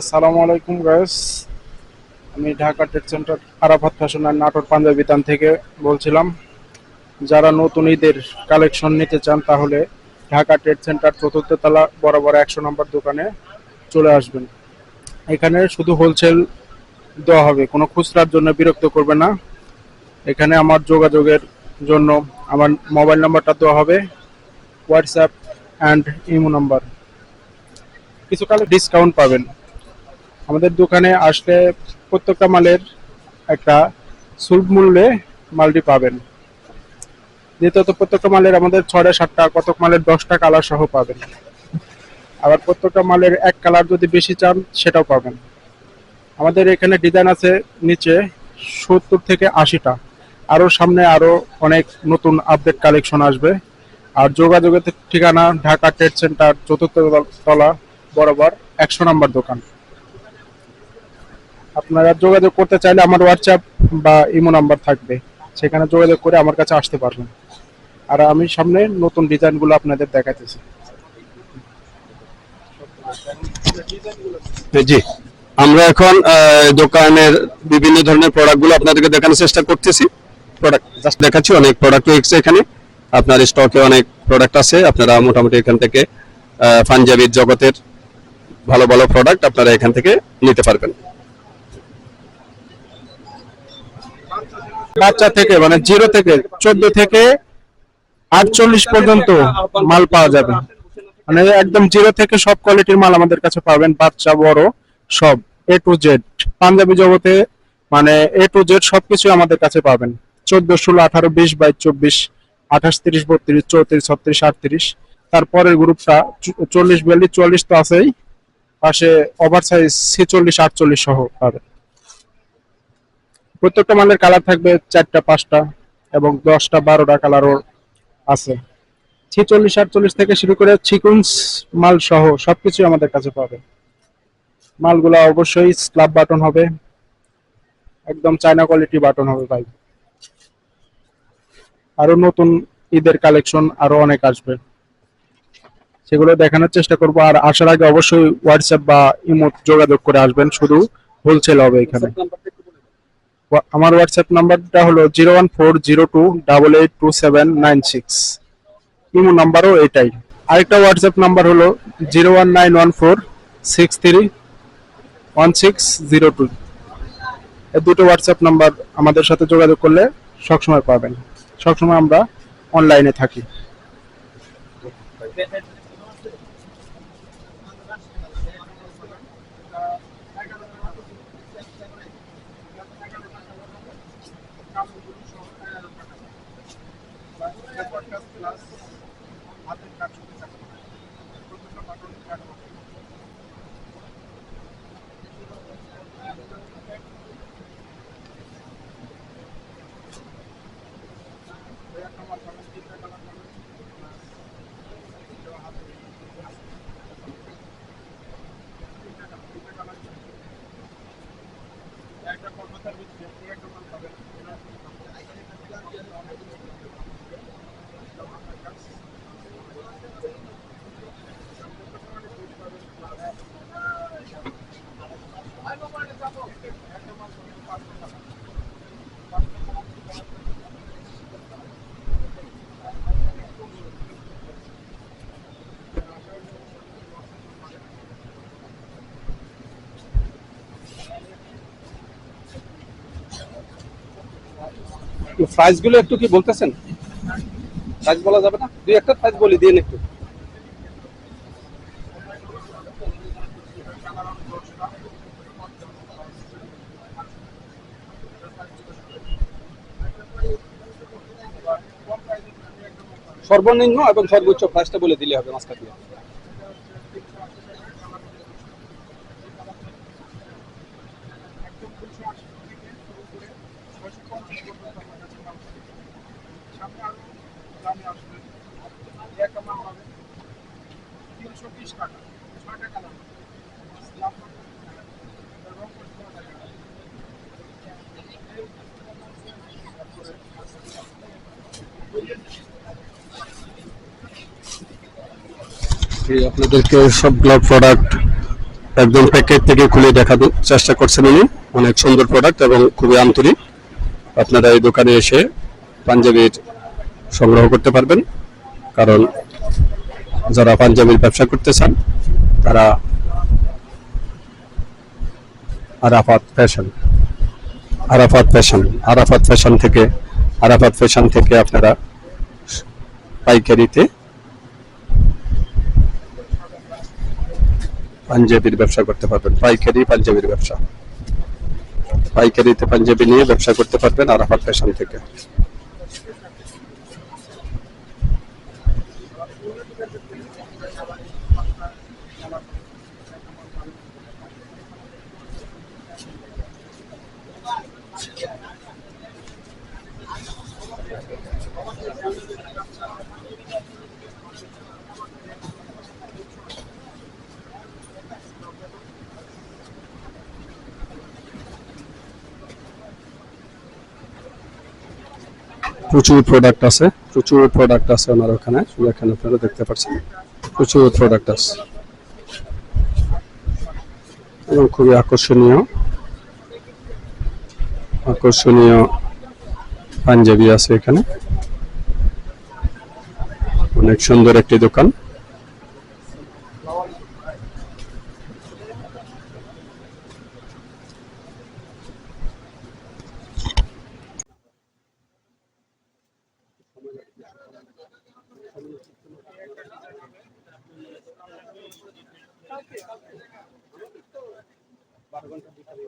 আসসালামু আলাইকুম গাইস আমি Dhaka trade centre Arafat fashion and Natore Punjabi তান থেকে বলছিলাম। যারা নতুন ঈদের কালেকশন নিতে চান, তাহলে ঢাকা ট্রেড সেন্টার চতুর্থ তলা, বরাবর একশো নম্বর দোকানে চলে আসবেন। এখানে শুধু হোলসেল দেওয়া হবে, কোনো খুচরার জন্য বিরক্ত করবে না। এখানে আমার যোগাযোগের জন্য আমার মোবাইল নাম্বারটা দেওয়া হবে হোয়াটসঅ্যাপ অ্যান্ড ইমো নাম্বার কিছু কালে ডিসকাউন্ট পাবেন। আমাদের দোকানে আসলে প্রত্যেকটা মালের একটা সুলভ মূল্যে মালটি পাবেন। দ্বিতীয়ত প্রত্যেকটা মালের আমাদের ছয়টা, সাতটা কতক মালের দশটা কালার সহ পাবেন। আবার প্রত্যেকটা মালের এক কালার যদি বেশি চান, সেটাও পাবেন। আমাদের এখানে ডিজাইন আছে নিচে সত্তর থেকে আশিটা। আরও সামনে আরও অনেক নতুন আপডেট কালেকশন আসবে। আর যোগাযোগের ঠিকানা ঢাকা ট্রেড সেন্টার চতুর্থ তলা, বরাবর একশো নম্বর দোকান। আপনারা যোগাযোগ করতে চাইলে আমার হোয়াটসঅ্যাপ বা ইমো নাম্বার থাকবে। সেখানে যোগাযোগ করে আমার কাছে আসতে পারবেন। আর আমি সামনে নতুন ডিজাইনগুলো আপনাদের দেখাতেছি জি আমরা এখন দোকানের বিভিন্ন ধরনের প্রোডাক্টগুলো আপনাদেরকে দেখানোর চেষ্টা করতেছি। প্রোডাক্ট জাস্ট দেখাচ্ছি, অনেক প্রোডাক্ট রয়েছে এখানে। আপনার স্টকে অনেক প্রোডাক্ট আছে। আপনারা মোটামুটি এখান থেকে পাঞ্জাবির জগতের ভালো ভালো প্রোডাক্ট আপনারা এখান থেকে নিতে পারবেন। বাচ্চা থেকে মানে জিরো থেকে, চোদ্দ থেকে আটচল্লিশ পর্যন্ত মাল পাওয়া যাবে। মানে একদম জিরো থেকে সব কোয়ালিটির মাল আমাদের কাছে পাবেন, বাচ্চা, বড়, সব এ টু জেড পাঞ্জাবি জগতে মানে এ টু জেড সবকিছু আমাদের কাছে পাবেন। চোদ্দ, ষোলো, আঠারো, বিশ বাইশ চব্বিশ, আঠাশ, তিরিশ, বত্রিশ, চৌত্রিশ, ছত্রিশ, আটত্রিশ। তারপরের গ্রুপটা চল্লিশ, বিয়াল্লিশ, চুয়াল্লিশ তো আছেই। পাশে ওভার সাইজ ছেচল্লিশ, আটচল্লিশ সহ পাবেন। প্রত্যেকটা মালের কালার থাকবে চারটা, পাঁচটা এবং দশটা, বারোটা কালারও আছে। ছিচল্লিশ, আটচল্লিশ থেকে শুরু করে চিকুন্স মাল সহ সবকিছু আমাদের কাছে পাবে। মালগুলো অবশ্যই স্লাব বাটন হবে। একদম চায়না কোয়ালিটি বাটন হবে ভাই। আরও নতুন ঈদের কালেকশন আরও অনেক আসবে। সেগুলো দেখানোর চেষ্টা করব। আর আসার আগে অবশ্যই হোয়াটসঅ্যাপ বা ইমো যোগাযোগ করে আসবেন। শুধু হোলসেল হবে এখানে। আমার হোয়াটসঅ্যাপ নাম্বারটা হলো zero one four zero two double eight two seven nine six imo নাম্বারও এটাই। আরেকটা হোয়াটসঅ্যাপ নাম্বার হলো zero one nine one four six three one six zero two এই দুটো হোয়াটসঅ্যাপ নাম্বার আমাদের সাথে যোগাযোগ করলে সবসময় পাবেন। সবসময় আমরা অনলাইনে থাকি। প্রাইসগুলো একটু কি বলতেছেন? প্রাইস বলা যাবে না? দুই একটা প্রাইস বলি, দিন একটু। সর্বনিম্ন এবং সর্বোচ্চ প্রাইসটা বলে দিলে হবে মাছ এই আপনাদেরকে সবগুলো প্রোডাক্ট একদম প্যাকেট থেকে খুলে দেখানোর চেষ্টা করছেন উনি। অনেক সুন্দর প্রোডাক্ট এবং খুবই আন্তরিক। আপনারা এই দোকানে এসে পাঞ্জাবির সংগ্রহ করতে পারবেন। কারণ যারা পাঞ্জাবির ব্যবসা করতে চান, তারা Arafat fashion Arafat fashion Arafat fashion থেকে, আরাফাত ফ্যাশন থেকে আপনারা পাইকারিতে পাঞ্জাবির ব্যবসা করতে পারবেন। পাইকারি পাঞ্জাবির ব্যবসা। পাইকারিতে পাঞ্জাবি নিয়ে ব্যবসা করতে পারবেন আরাফাত ফ্যাশন থেকে। প্রচুর প্রোডাক্ট আছে। প্রচুর প্রোডাক্ট আছে ওনার ওখানে। শুধু এখানে আপনারা দেখতে পাচ্ছেন। প্রচুর প্রোডাক্ট আছে। এবং খুবই আকর্ষণীয়। আকর্ষণীয় পাঞ্জাবি আছে এখানে। অনেক সুন্দর একটি দোকান।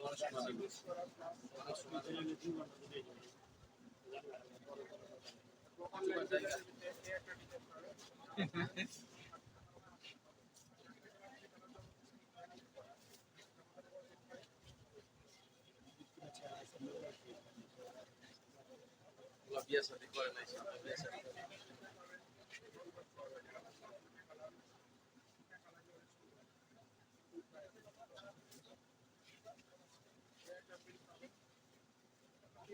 La pieza de cuerda, la pieza de cuerda.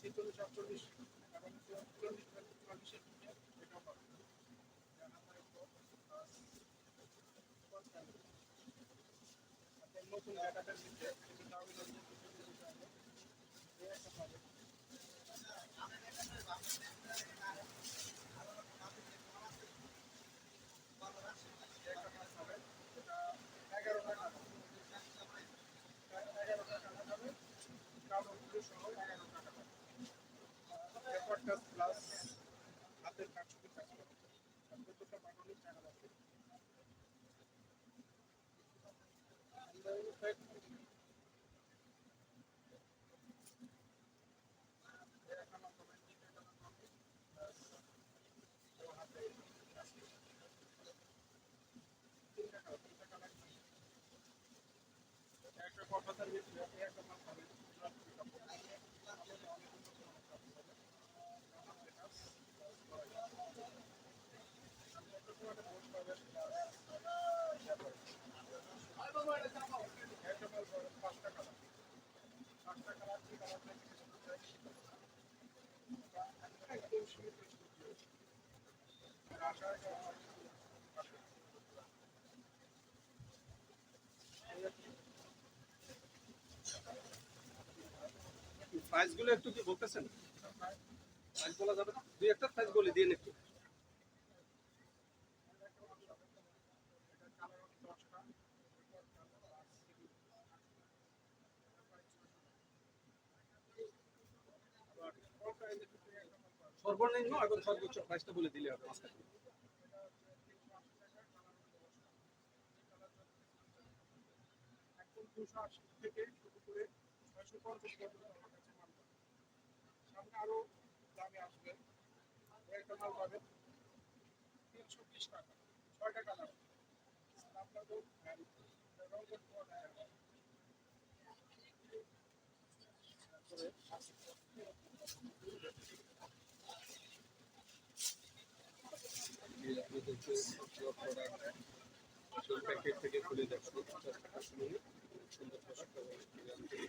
ছেচল্লিশ আটচল্লিশ এবং চুয়াল্লিশ চুয়াল্লিশের দিকে এটা পাবে নতুন জায়গাটার দিকে এগারো টাকা এগারো সহ এগারো কর্টাস প্লাস হাতের কাজগুলি কাজ করে প্রত্যেকটা টাকা আছে। একটা কথা তার বেশি। একটা মাছ পাবেন প্রাইসগুলো একটু কি বলতেছেন? প্রাইস বলা যাবে না? দুই একটা প্রাইস বলে দিন একটু। সর্বনিম্ন এবং সর্বোচ্চ প্রাইসটা বলে দিলে হবে থেকে শুরু করে ছয়শো পঞ্চাশ পর্যন্ত আমার কাছে সামনে আরও দামে আসবে। একটা মাল তিনশো বিশ টাকা। ছয়টা কালার আপনাদের প্যাকেট থেকে খুলে দেখছি পঞ্চাশ টাকা শুনে সুন্দর প্রোডাক্ট এবং guarantee।